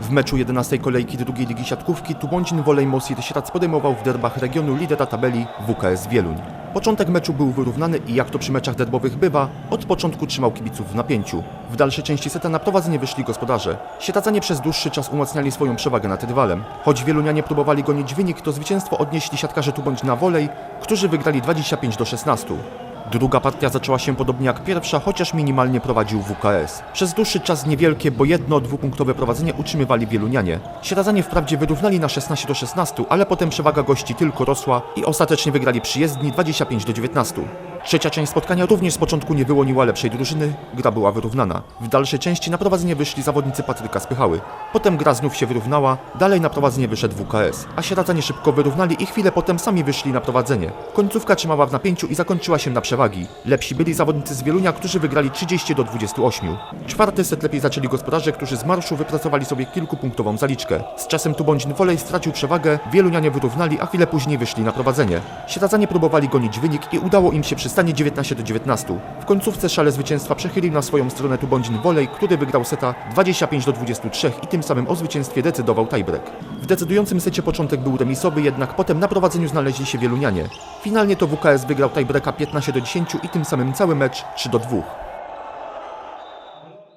W meczu 11 kolejki drugiej ligi siatkówki Tubądzin Wolej Mosir Sieradz podejmował w derbach regionu lidera tabeli WKS Wieluń. Początek meczu był wyrównany i jak to przy meczach derbowych bywa, od początku trzymał kibiców w napięciu. W dalszej części seta na prowadzenie wyszli gospodarze. Sieradczanie przez dłuższy czas umacniali swoją przewagę nad rywalem. Choć wielunianie próbowali gonić wynik, to zwycięstwo odnieśli siatkarze Tubądzina Wolej, którzy wygrali 25 do 16. Druga partia zaczęła się podobnie jak pierwsza, chociaż minimalnie prowadził WKS. Przez dłuższy czas niewielkie, bo jedno dwupunktowe prowadzenie utrzymywali wielunianie. Sieradzanie wprawdzie wyrównali na 16 do 16, ale potem przewaga gości tylko rosła i ostatecznie wygrali przyjezdni 25 do 19. Trzecia część spotkania również z początku nie wyłoniła lepszej drużyny, gra była wyrównana. W dalszej części na prowadzenie wyszli zawodnicy Patryka Spychały. Potem gra znów się wyrównała, dalej na prowadzenie wyszedł WKS, a Sieradzanie szybko wyrównali i chwilę potem sami wyszli na prowadzenie. Końcówka trzymała w napięciu i zakończyła się na przewagi. Lepsi byli zawodnicy z Wielunia, którzy wygrali 30 do 28. Czwarty set lepiej zaczęli gospodarze, którzy z marszu wypracowali sobie kilkupunktową zaliczkę. Z czasem Tubądzin Wolej stracił przewagę, Wielunianie wyrównali, a chwilę później wyszli na prowadzenie. Sieradzanie próbowali gonić wynik i udało im się przy stanie 19 do 19. W końcówce szale zwycięstwa przechylił na swoją stronę Tubądzin Wolej, który wygrał seta 25 do 23 i tym samym o zwycięstwie decydował tiebreak. W decydującym secie początek był remisowy, jednak potem na prowadzeniu znaleźli się Wielunianie. Finalnie to WKS wygrał tiebreaka 15 do 10 i tym samym cały mecz 3 do 2.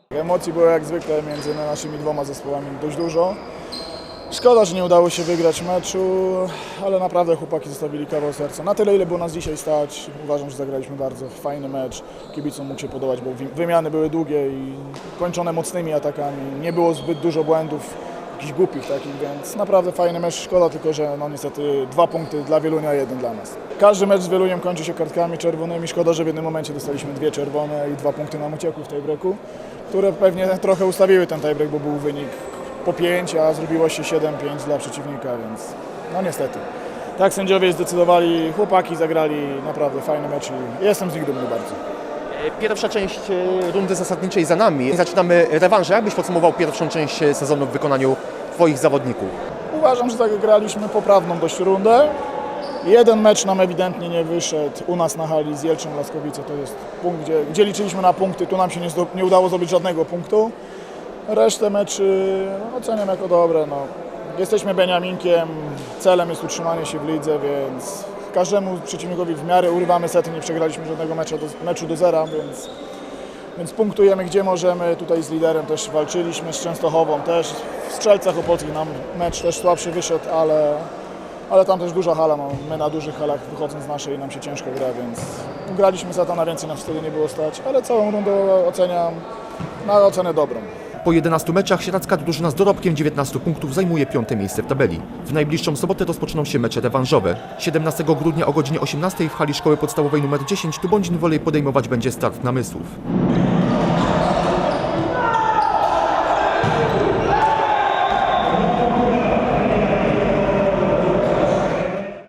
Emocji było jak zwykle między naszymi dwoma zespołami dość dużo. Szkoda, że nie udało się wygrać meczu, ale naprawdę chłopaki zostawili kawał serca. Na tyle, ile było nas dzisiaj stać, uważam, że zagraliśmy bardzo fajny mecz. Kibicom mógł się podobać, bo wymiany były długie i kończone mocnymi atakami. Nie było zbyt dużo błędów, jakichś głupich takich, więc naprawdę fajny mecz. Szkoda tylko, że no niestety dwa punkty dla Wielunia, jeden dla nas. Każdy mecz z Wieluniem kończy się kartkami czerwonymi. Szkoda, że w jednym momencie dostaliśmy dwie czerwone i dwa punkty nam uciekły w tej breaku, które pewnie trochę ustawiły ten tiebreak, bo był wynik po 5, a zrobiło się 7-5 dla przeciwnika, więc no niestety. Tak sędziowie zdecydowali, chłopaki zagrali naprawdę fajny mecz i jestem z nich dumny bardzo. Pierwsza część e, rundy zasadniczej za nami. Zaczynamy rewanże. Jak byś podsumował pierwszą część sezonu w wykonaniu Twoich zawodników? Uważam, że zagraliśmy poprawną dość rundę. Jeden mecz nam ewidentnie nie wyszedł u nas na hali z Jelczą Laskowice. To jest punkt, gdzie, gdzie liczyliśmy na punkty. Tu nam się nie, nie udało zdobyć żadnego punktu. Resztę meczy oceniam jako dobre. No. Jesteśmy Beniaminkiem, celem jest utrzymanie się w lidze, więc każdemu przeciwnikowi w miarę urywamy sety. Nie przegraliśmy żadnego meczu do, meczu do zera, więc, więc punktujemy gdzie możemy. Tutaj z liderem też walczyliśmy, z Częstochową też. W Strzelcach Opolskich nam mecz też słabszy wyszedł, ale, ale tam też duża hala. No, my na dużych halach wychodząc z naszej nam się ciężko gra, więc graliśmy seta na więcej, nas wtedy nie było stać, ale całą rundę oceniam na ocenę dobrą. Po 11 meczach sieradzka drużyna z dorobkiem 19 punktów zajmuje piąte miejsce w tabeli. W najbliższą sobotę rozpoczną się mecze rewanżowe. 17 grudnia o godzinie 18 w hali szkoły podstawowej nr 10 Tubądzin Wolej podejmować będzie start namysłów.